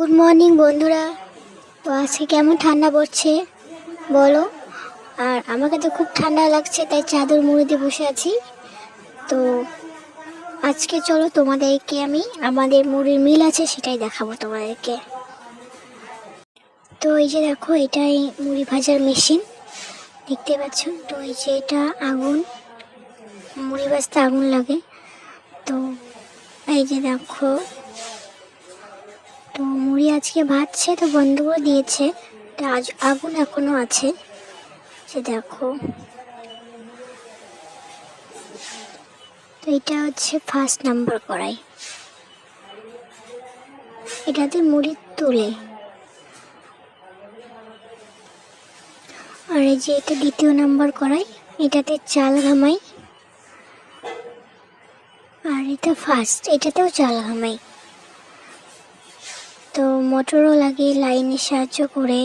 Good morning বন্ধুরা। তো আজকে কেমন ঠান্ডা পড়ছে, বলো? আর আমাকে তো খুব ঠান্ডা লাগছে, তাই চাদর মুড়ে দিয়ে বসে আছি। তো আজকে চলো তোমাদেরকে আমি, আমাদের মুড়ির মিল আছে, সেটাই দেখাবো তোমাদেরকে। তো এই যে দেখো, এটাই মুড়ি ভাজার মেশিন। দেখতে পাচ্ছ? তো এই যে এটা আগুন, মুড়ি ভাজতে আগুন লাগে। তো এই যে দেখো মুড়ি আজকে ভাজছে তো বন্ধ করে দিয়েছে আজ আগুন এখনও আছে। যে দেখো। তো এটা হচ্ছে ফার্স্ট নাম্বার কড়াই। এটাতে মুড়ি তোলে। আর এই যে এটা দ্বিতীয় নাম্বার কড়াই, এটাতে চাল ঘামাই। আর এটা ফার্স্ট এটাতেও চাল ঘামাই। তো মোটরও লাগে লাইনের সাহায্য করে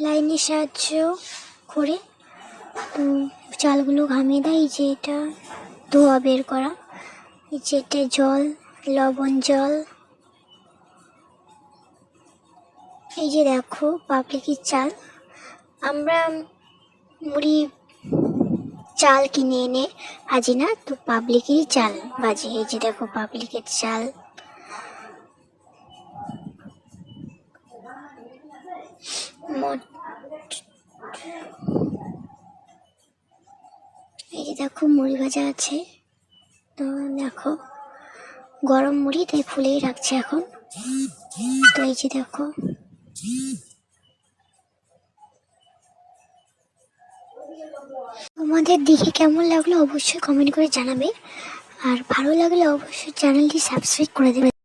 লাইনের সাহায্য করে, তো চালগুলো ঘামিয়ে দেয়। যে এটা ধোয়া বের করা। এই যে এটা জল, লবণ জল। এই যে দেখো পাবলিকের চাল। আমরা মুড়ি চাল কিনে এনে ভাজি না তো পাবলিকেরই চাল ভাজি এই যে দেখো পাবলিকের চাল। এই যে দেখো মুড়ি ভাজা আছে। তো দেখো গরম মুড়ি তাই ফুলেই রাখছে এখন। তো এই যে দেখো তোমাদের দেখে কেমন লাগল অবশ্যই কমেন্ট করে জানাবে। আর ভালো লাগলে অবশ্যই চ্যানেলটি সাবস্ক্রাইব করে দেবে।